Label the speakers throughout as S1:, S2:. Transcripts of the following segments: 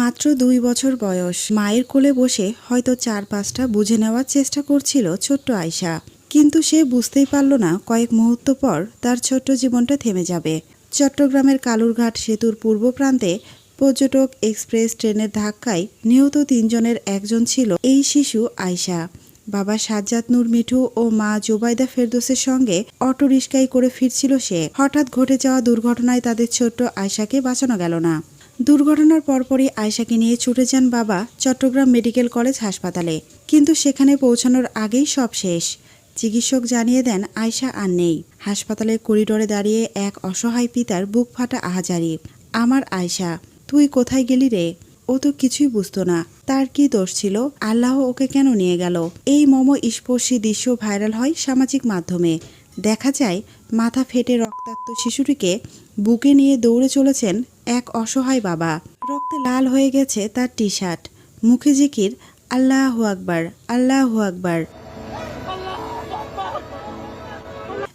S1: মাত্র দুই বছর বয়স। মায়ের কোলে বসে হয়তো চার পাঁচটা বুঝে নেওয়ার চেষ্টা করছিল ছোট্ট আয়শা। কিন্তু সে বুঝতেই পারল না কয়েক মুহূর্ত পর তার ছোট্ট জীবনটা থেমে যাবে। চট্টগ্রামের কালুরঘাট সেতুর পূর্ব প্রান্তে পর্যটক এক্সপ্রেস ট্রেনের ধাক্কায় নিহত তিনজনের একজন ছিল এই শিশু আয়শা। বাবা সাজ্জাদ নূর মিঠু ও মা জুবাইদা ফেরদোসের সঙ্গে অটো রিস্কায় করে ফিরছিল সে। হঠাৎ ঘটে যাওয়া দুর্ঘটনায় তাদের ছোট্ট আয়শাকে বাঁচানো গেল না। দুর্ঘটনার পরপরই আয়শাকে নিয়ে ছুটে যান বাবা চট্টগ্রাম মেডিকেল কলেজ হাসপাতালে। কিন্তু সেখানে পৌঁছানোর আগেই সব শেষ। চিকিৎসক জানিয়ে দেন, আয়শা আর নেই। হাসপাতালের করিডোরে দাঁড়িয়ে এক অসহায় পিতার বুক ফাটা আহাজারি। আমার আয়শা, তুই কোথায় গেলি রে? ও তো কিছুই বুঝতো না। তার কি দোষ ছিল? আল্লাহ ওকে কেন নিয়ে গেল? এই মম স্পর্শী দৃশ্য ভাইরাল হয় সামাজিক মাধ্যমে। দেখা যায়, মাথা ফেটে রক্তাক্ত শিশুটিকে বুকে নিয়ে দৌড়ে চলেছেন এক অসহায় বাবা। রক্তে লাল হয়ে গেছে তার টি শার্ট মুখে জিকির, আল্লাহ আকবার আল্লাহ আকবার।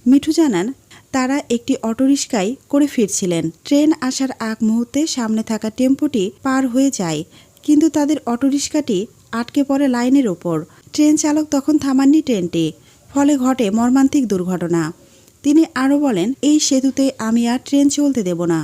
S1: মিঠু জানান, তারা একটি অটোরিকশায় করে ফিরছিলেন। ট্রেন আসার আগ মুহূর্তে সামনে থাকা টেম্পোটি পার হয়ে যায়, কিন্তু তাদের অটোরিকশাটি আটকে পড়ে লাইনের ওপর। ট্রেন চালক তখন থামাননি ট্রেনটি, ফলে ঘটে মর্মান্তিক দুর্ঘটনা। তিনি আরও বলেন, এই সেতুতে আমি আর ট্রেন চলতে দেব না।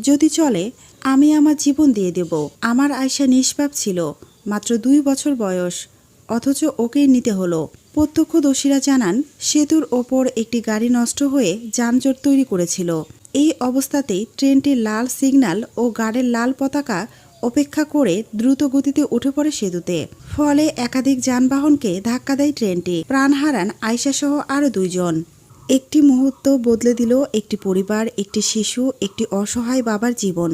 S1: যদি চলে, আমি আমার জীবন দিয়ে দেব। আমার আয়সা নিষ্পাপ ছিল, মাত্র দুই বছর বয়স, অথচ ওকেই নিতে হলো। প্রত্যক্ষদর্শীরা জানান, সেতুর ওপর একটি গাড়ি নষ্ট হয়ে যানজট তৈরি করেছিল। এই অবস্থাতেই ট্রেনটির লাল সিগন্যাল ও গাড়ির লাল পতাকা অপেক্ষা করে দ্রুত গতিতে উঠে পড়ে সেতুতে। ফলে একাধিক যানবাহনকে ধাক্কা দেয় ট্রেনটি। প্রাণ হারান আয়সাসহ আরও দুইজন। একটি মুহূর্ত বদলে দিল একটি পরিবার একটি শিশু একটি অসহায় বাবার জীবন।